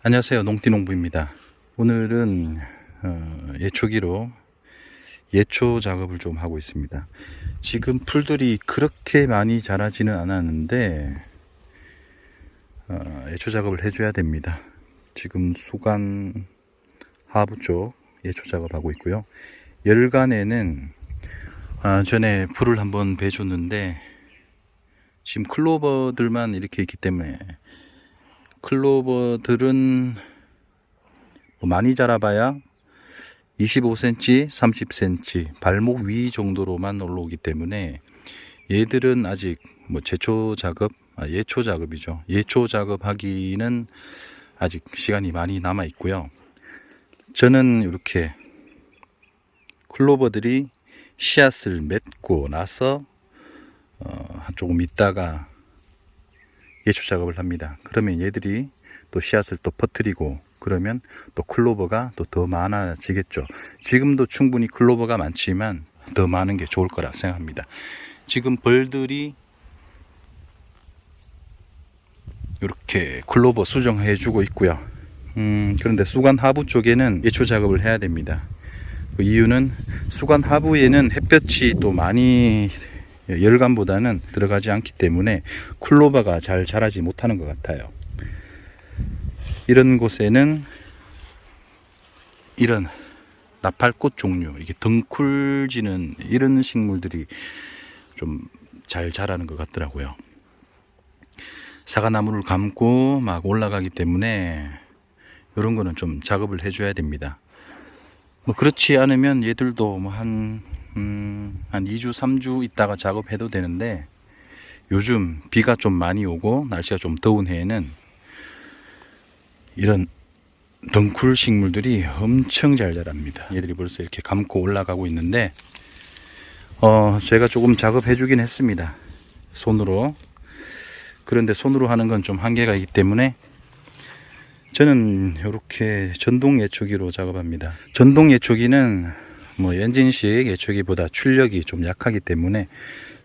안녕하세요. 농띠농부입니다. 오늘은 어, 예초기로 예초 작업을 좀 하고 있습니다. 지금 풀들이 그렇게 많이 자라지는 않았는데 어, 예초 작업을 해줘야 됩니다. 지금 수간 하부 쪽 예초 작업하고 있고요. 열간에는 아, 전에 풀을 한번 베줬는데 지금 클로버들만 이렇게 있기 때문에 클로버들은 뭐 많이 자라봐야 25cm, 30cm 발목 위 정도로만 올라오기 때문에 얘들은 아직 뭐 제초 작업, 아, 예초 작업이죠. 예초 작업하기는 아직 시간이 많이 남아 있고요. 저는 이렇게 클로버들이 씨앗을 맺고 나서 어, 조금 있다가 예초 작업을 합니다. 그러면 얘들이 또 씨앗을 또 퍼뜨리고 그러면 또 클로버가 또 더 많아지겠죠. 지금도 충분히 클로버가 많지만 더 많은 게 좋을 거라 생각합니다. 지금 벌들이 이렇게 클로버 수정해 주고 있고요. 음, 그런데 수관 하부 쪽에는 예초 작업을 해야 됩니다. 그 이유는 수관 하부에는 햇볕이 또 많이 열감보다는 들어가지 않기 때문에 클로버가 잘 자라지 못하는 것 같아요. 이런 곳에는 이런 나팔꽃 종류, 이게 덩쿨지는 이런 식물들이 좀 잘 자라는 것 같더라고요. 사과나무를 감고 막 올라가기 때문에 이런 거는 좀 작업을 해줘야 됩니다. 뭐 그렇지 않으면 얘들도 뭐한 음, 한 2주, 3주 있다가 작업해도 되는데 요즘 비가 좀 많이 오고 날씨가 좀 더운 해에는 이런 덩쿨 식물들이 엄청 잘 자랍니다. 얘들이 벌써 이렇게 감고 올라가고 있는데 어, 제가 조금 작업해 주긴 했습니다. 손으로. 그런데 손으로 하는 건 좀 한계가 있기 때문에 저는 이렇게 전동 예초기로 작업합니다. 전동 예초기는 뭐 엔진식 예초기보다 출력이 좀 약하기 때문에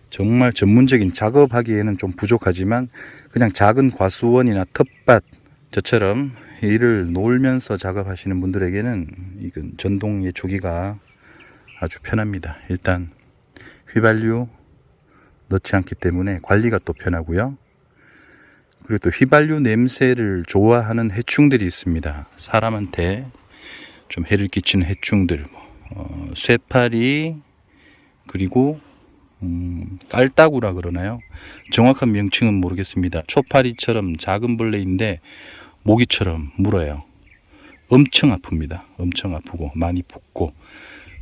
정말 전문적인 작업하기에는 좀 부족하지만 그냥 작은 과수원이나 텃밭 저처럼 일을 놀면서 작업하시는 분들에게는 이건 전동 예초기가 아주 편합니다. 일단 휘발유 넣지 않기 때문에 관리가 또 편하고요. 그리고 또 휘발유 냄새를 좋아하는 해충들이 있습니다. 사람한테 좀 해를 끼치는 해충들, 어, 쇠파리, 그리고 음, 깔따구라 그러나요? 정확한 명칭은 모르겠습니다. 초파리처럼 작은 벌레인데 모기처럼 물어요. 엄청 아픕니다. 엄청 아프고 많이 붓고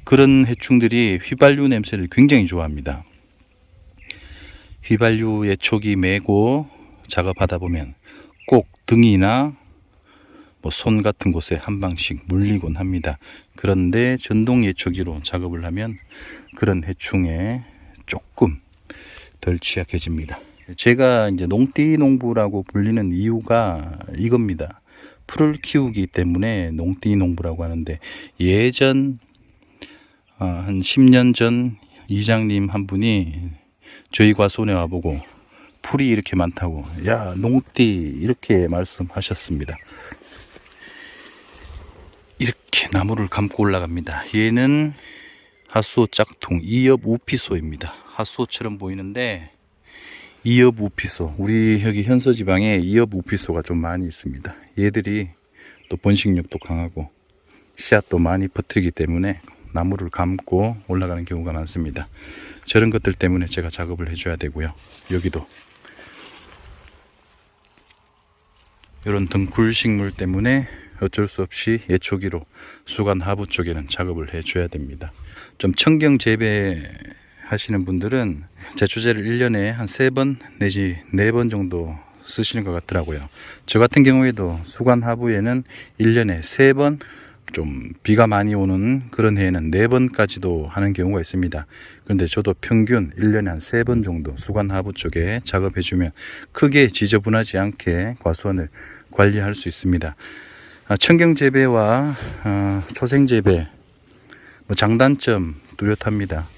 그런 해충들이 휘발유 냄새를 굉장히 좋아합니다. 휘발유 예초기 메고 작업하다 보면 꼭 등이나 뭐 손 같은 곳에 한 방씩 물리곤 합니다. 그런데 전동 예초기로 작업을 하면 그런 해충에 조금 덜 취약해집니다. 제가 이제 농띠 농부라고 불리는 이유가 이겁니다. 풀을 키우기 때문에 농띠 농부라고 하는데 예전 어, 한 10년 전 이장님 한 분이 저희 과수원에 와보고 풀이 이렇게 많다고 야 농띠 이렇게 말씀하셨습니다. 나무를 감고 올라갑니다. 얘는 하수호 짝퉁 이엽 우피소입니다. 하수호처럼 보이는데 이엽 우피소 우리 여기 현서 지방에 이엽 우피소가 좀 많이 있습니다. 얘들이 또 번식력도 강하고 씨앗도 많이 퍼뜨리기 때문에 나무를 감고 올라가는 경우가 많습니다. 저런 것들 때문에 제가 작업을 해줘야 되고요. 여기도 이런 등굴 식물 때문에 어쩔 수 없이 예초기로 수간 하부 쪽에는 작업을 해줘야 됩니다. 좀 청경 재배 하시는 분들은 제초제를 1년에 한 3번 내지 4번 정도 쓰시는 것 같더라고요. 저 같은 경우에도 수간 하부에는 1년에 3번 좀 비가 많이 오는 그런 해에는 4번까지도 하는 경우가 있습니다. 그런데 저도 평균 1년에 한 3번 정도 수관 하부 쪽에 작업해 주면 크게 지저분하지 않게 과수원을 관리할 수 있습니다. 아, 청경 재배와 어, 초생 재배 뭐 장단점 뚜렷합니다.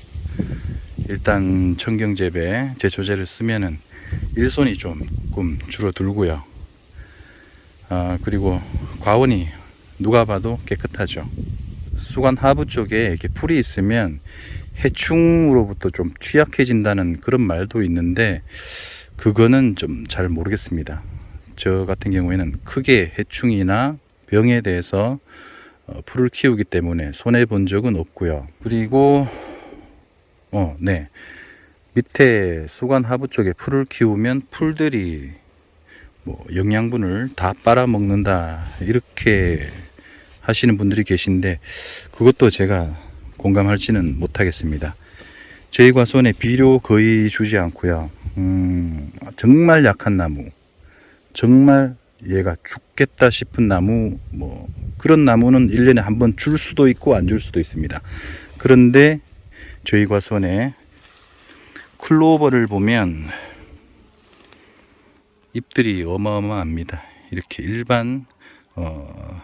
일단 청경 재배 제초제를 쓰면은 일손이 조금 줄어들고요. 아, 그리고 과원이 누가 봐도 깨끗하죠. 수관 하부 쪽에 이렇게 풀이 있으면 해충으로부터 좀 취약해진다는 그런 말도 있는데 그거는 좀 잘 모르겠습니다. 저 같은 경우에는 크게 해충이나 병에 대해서 어, 풀을 키우기 때문에 손해 본 적은 없고요. 그리고 어, 네. 밑에 수관 하부 쪽에 풀을 키우면 풀들이 뭐 영양분을 다 빨아먹는다 이렇게 하시는 분들이 계신데 그것도 제가 공감할지는 못하겠습니다. 저희 과수원에 비료 거의 주지 않고요. 음, 정말 약한 나무, 정말 얘가 죽겠다 싶은 나무, 뭐 그런 나무는 1년에 한 번 줄 수도 있고 안 줄 수도 있습니다. 그런데 저희 과수원에 클로버를 보면 잎들이 어마어마합니다. 이렇게 일반 어,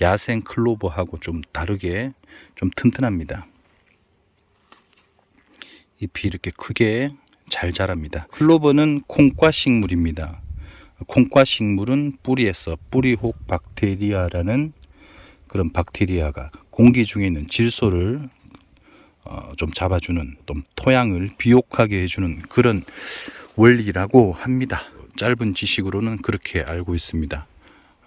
야생 클로버하고 좀 다르게 좀 튼튼합니다. 잎이 이렇게 크게 잘 자랍니다. 클로버는 콩과 식물입니다. 콩과 식물은 뿌리에서 뿌리혹 박테리아라는 그런 박테리아가 공기 중에 있는 질소를 어, 좀 잡아주는 좀 토양을 비옥하게 해주는 그런 원리라고 합니다. 짧은 지식으로는 그렇게 알고 있습니다.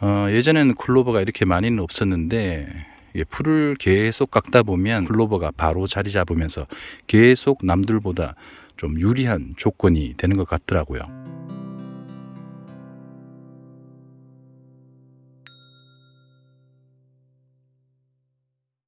어, 예전에는 클로버가 이렇게 많이는 없었는데 이게 풀을 계속 깎다 보면 클로버가 바로 자리 잡으면서 계속 남들보다 좀 유리한 조건이 되는 것 같더라고요.